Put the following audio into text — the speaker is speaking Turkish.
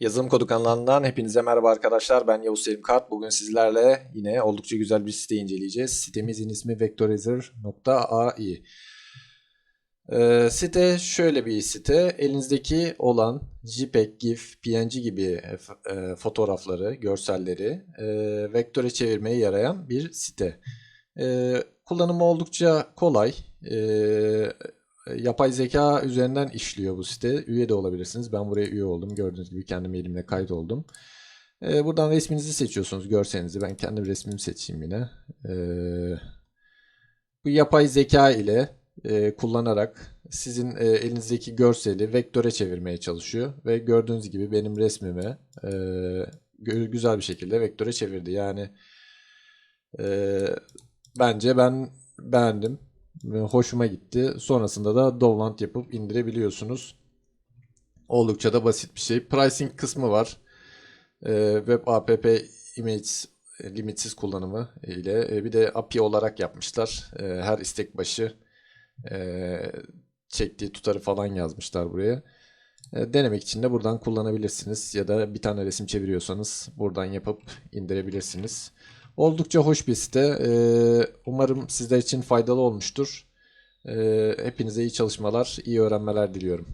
Yazılım Kodu kanalından hepinize merhaba arkadaşlar. Ben Yavuz Selim Kart. Bugün sizlerle yine oldukça güzel bir site inceleyeceğiz. Sitemizin ismi vectorizer.ai. Ee, site şöyle bir site. Elinizdeki olan JPEG, GIF, PNG gibi e, e, fotoğrafları, görselleri e, vektöre çevirmeye yarayan bir site. E, kullanımı oldukça kolay. E, yapay zeka üzerinden işliyor bu site. Üye de olabilirsiniz. Ben buraya üye oldum. Gördüğünüz gibi kendim elimle kayıt oldum. E, buradan resminizi seçiyorsunuz, görselinizi. Ben kendi resmimi seçeyim yine. E, bu yapay zeka ile e, kullanarak sizin e, elinizdeki görseli vektöre çevirmeye çalışıyor ve gördüğünüz gibi benim resmimi e, güzel bir şekilde vektöre çevirdi. Yani e, bence ben beğendim. Hoşuma gitti. Sonrasında da download yapıp indirebiliyorsunuz. Oldukça da basit bir şey. Pricing kısmı var. E, Web app image e, limitsiz kullanımı ile e, bir de API olarak yapmışlar. E, her istek başı e, çektiği tutarı falan yazmışlar buraya. E, denemek için de buradan kullanabilirsiniz ya da bir tane resim çeviriyorsanız buradan yapıp indirebilirsiniz. Oldukça hoş bir site. E, umarım sizler için faydalı olmuştur. E, hepinize iyi çalışmalar, iyi öğrenmeler diliyorum.